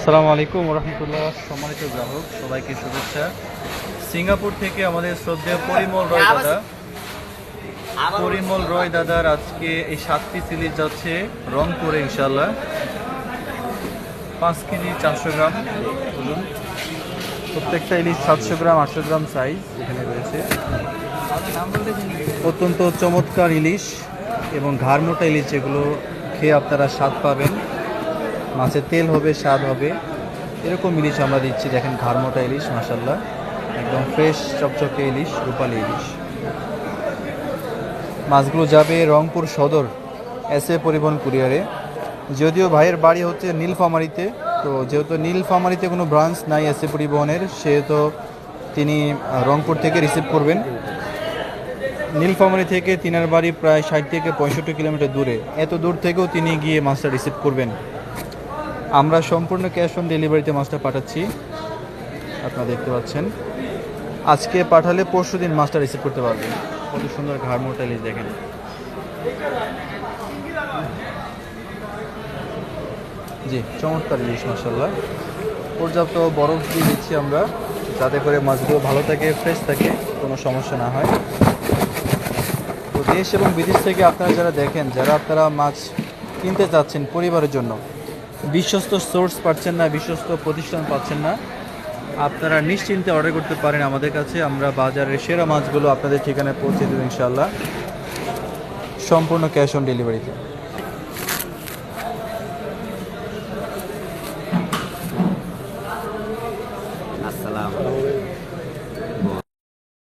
আসসালামু আলাইকুম রহমতুল্লাহ সম্মানিত গ্রাহক সবাইকে শুভেচ্ছা। সিঙ্গাপুর থেকে আমাদের শ্রদ্ধেয় পরিমল রয় দাদা। পরিমল রয় দাদার আজকে এই সাত পিস ইলিশ যাচ্ছে রংপুরে ইনশাল্লাহ পাঁচ কেজি চারশো গ্রাম বলুন। প্রত্যেকটা ইলিশ সাতশো গ্রাম আটশো গ্রাম সাইজ এখানে রয়েছে। অত্যন্ত চমৎকার ইলিশ এবং ঘাড় মোটা ইলিশ যেগুলো খেয়ে আপনারা স্বাদ পাবেন। মাছের তেল হবে, স্বাদ হবে। এরকম ইলিশ আমরা দিচ্ছি, দেখেন ঘাড় মোটা ইলিশ মাসাল্লাহ একদম ফ্রেশ চকচকে ইলিশ, রূপালি ইলিশ। মাছগুলো যাবে রংপুর সদর, এস এ পরিবহন কুরিয়ারে। যদিও ভাইয়ের বাড়ি হচ্ছে নীলফামারিতে, তো যেহেতু নীলফামারিতে কোনো ব্রাঞ্চ নাই এস এ পরিবহনের, সেহেতু তিনি রংপুর থেকে রিসিভ করবেন। নীলফামারি থেকে তিনার বাড়ি প্রায় ষাট থেকে পঁয়ষট্টি কিলোমিটার দূরে। এত দূর থেকেও তিনি গিয়ে মাছটা রিসিভ করবেন। আমরা সম্পূর্ণ ক্যাশ অন ডেলিভারিতে মাছটা পাঠাচ্ছি। আপনারা দেখতে পাচ্ছেন। আজকে পাঠালে পরশু দিন মাছটা রিসিভ করতে পারবেন। কত সুন্দর ঘাড় মোটা দেখেন। জি, চমৎকার ইলিশ মাসাল্লাহ পর্যাপ্ত বরফ দিয়ে দিচ্ছি আমরা, যাতে করে মাছগুলো ভালো থাকে ফ্রেশ থাকে, কোনো সমস্যা না হয়। তো দেশ এবং বিদেশ থেকে আপনারা যারা দেখেন, যারা আপনারা মাছ কিনতে চাচ্ছেন পরিবারের জন্য বিশ্বস্ত সোর্স পাচ্ছেন না, বিশ্বস্ত প্রতিষ্ঠান পাচ্ছেন না। আপনারা নিশ্চিন্তে অর্ডার করতে পারেন আমাদের কাছে। আমরা বাজারের সেরা মাছগুলো আপনাদের ঠিকানায় পৌঁছে দেবো ইনশাল্লাহ সম্পূর্ণ ক্যাশ অন ডেলিভারিতে আসসালাম